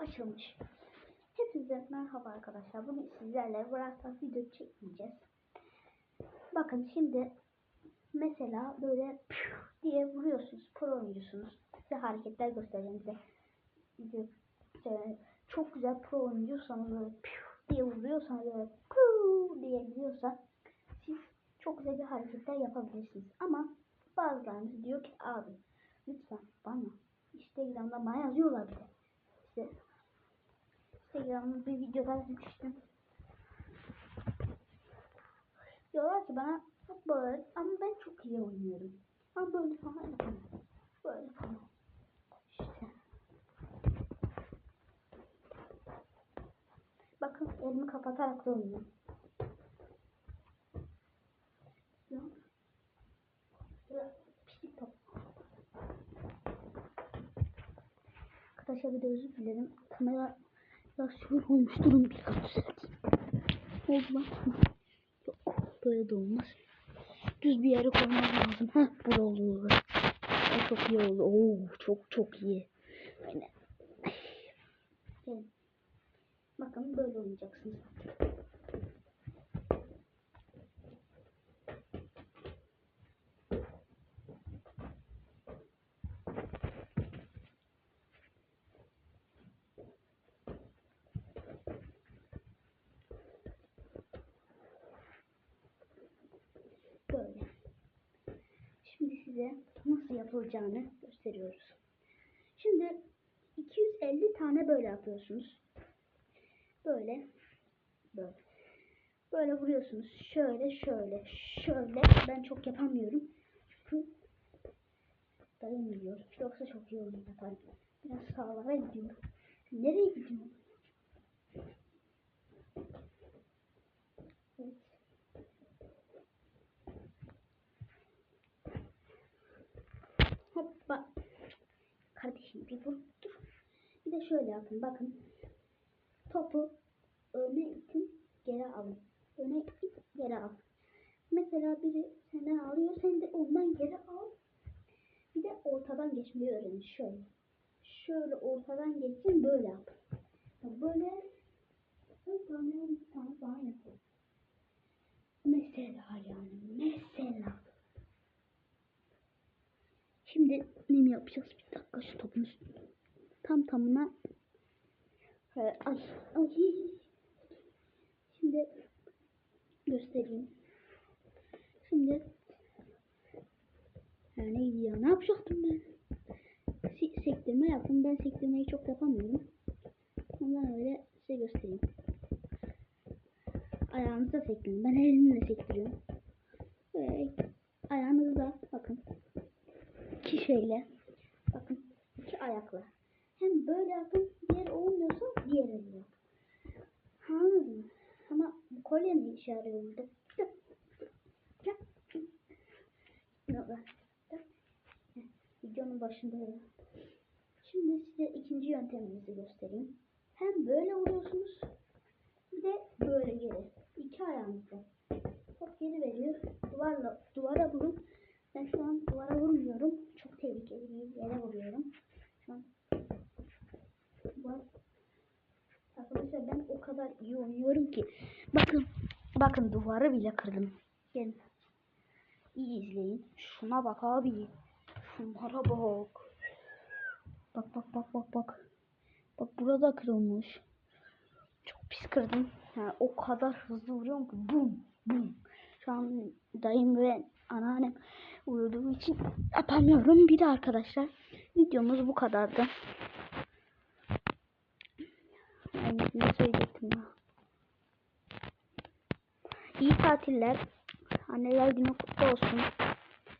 açılmış. Hepinize merhaba arkadaşlar. Bugün sizlerle Brawl video çekmeyeceğiz. Bakın şimdi mesela böyle diye vuruyorsunuz. Pro oyuncusunuz. Size hareketler göstereceğim size. İşte çok güzel pro oyuncuysanız böyle diye vuruyorsanız böyle diye gidiyorsa siz çok güzel bir hareketler yapabilirsiniz. Ama bazılarınız diyor ki abi lütfen bana Instagram'da bana yazıyorlar bir de. İşte Instagram'da bir videolar düştüm. Diyorlar ki bana böyle ama ben çok iyi oynuyorum. Ama böyle falan yapamam. Böyle falan. İşte. Bakın elimi kapatarak da oynuyorum. Arkadaşlar bir de özür dilerim. Kamera biraz şöyle olmuş. Durun bir kat düzelteyim. Oldu lan. Böyle de olmaz. Düz bir yere koymam lazım. Heh bu oldu. Ay, çok iyi oldu. Oo çok çok iyi. Aynen. Gelin. Bakın böyle oynayacaksınız. Böyle. Şimdi size nasıl yapılacağını gösteriyoruz. Şimdi 250 tane böyle yapıyorsunuz. Böyle. Böyle. Böyle vuruyorsunuz. Şöyle şöyle şöyle. Ben çok yapamıyorum. Çünkü dayanmıyor. Yoksa çok iyi oyun yaparım. Biraz sağlara gidiyorum. Nereye gidiyorum? Bir dur. Bir de şöyle yapın. Bakın. Topu öne itin geri alın. Öne it geri al. Mesela biri senden alıyor. Sen de ondan geri al. Bir de ortadan geçmeyi öğrenin. Şöyle. Şöyle ortadan geçsin böyle yap. Ya Böyle böyle bir tane daha yapın. Mesela yani. Mesela. Şimdi ne yapacağız? Bir dakika şu topun. Tam tamına Ee, ay ay şimdi göstereyim. Şimdi neydi ya? Ne yapacaktım ben? Se- sektirme yaptım. Ben sektirmeyi çok yapamıyorum. Ondan öyle size göstereyim. Ayağınızda sektirin. Ben elimle sektiriyorum. Ve ayağınızda bakın iki şeyle bakın iki ayakla hem böyle yapın diğer olmuyorsa diğer elle yapın. Anladınız mı? Ama bu kolye ne işe yarıyor burada? Videonun başında öyle. Şimdi size ikinci yöntemimizi göstereyim. Hem böyle vuruyorsunuz bir de böyle geri. İki ayağınızla. Hop geri veriyor. Duvarla, duvara vurun. Ben şu an duvara vurmuyorum. Tehlikeli bir yere vuruyorum. Şu an var. Arkadaşlar ben o kadar iyi oynuyorum ki. Bakın. Bakın duvarı bile kırdım. Gelin. İyi izleyin. Şuna bak abi. Şunlara bak. Bak bak bak bak bak. Bak burada kırılmış. Çok pis kırdım. Yani o kadar hızlı vuruyorum ki bum bum. Şu an dayım ve anneannem uyuduğu için yapamıyorum. Bir de arkadaşlar videomuz bu kadardı. Ay, ne söyleyecektim ya. İyi tatiller. Anneler günü kutlu olsun.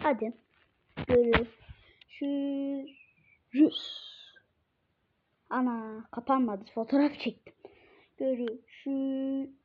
Hadi. Görüşürüz. Ana kapanmadı. Fotoğraf çektim. Görüşürüz.